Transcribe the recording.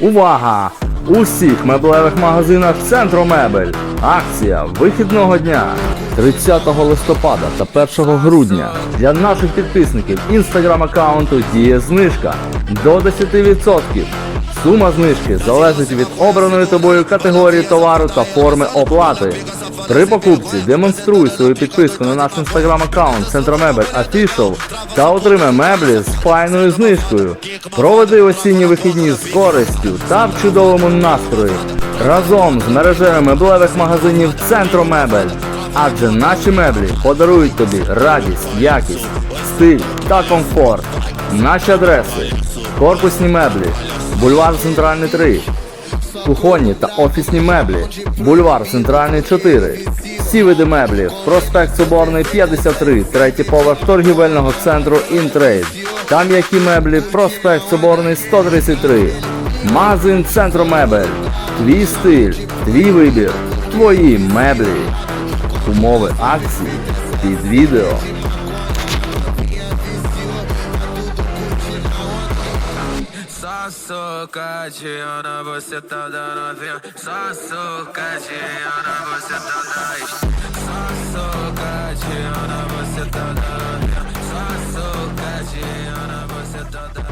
Увага! У всіх меблевих магазинах Центру Мебель. Акція вихідного дня 30 листопада та 1 грудня для наших підписників інстаграм аккаунту діє знижка до 10%. Сума знижки залежить від обраної тобою категорії товару та форми оплати. При покупці демонструй свою підписку на наш інстаграм аккаунт Центромебель Official та отримай меблі з файною знижкою. Проведи осінні вихідні з користю та в чудовому настрої разом з мережею меблевих магазинів Центромебель. Адже наші меблі подарують тобі радість, якість, стиль та комфорт. Наші адреси: корпусні меблі, бульвар Центральний 3, кухонні та офісні меблі, бульвар Центральний 4. Всі види меблів, проспект Соборний 53, третій поверх торгівельного центру Інтрейд. Там які меблі, проспект Соборний 133. Магазин Центру Мебель. Твій стиль, твій вибір, твої меблі. Умови акції під відео. Você tá dando vinho. Só socadiana, você tá dando. Só socadiana, você tá dando vinho. Só socadiana, você tá dando.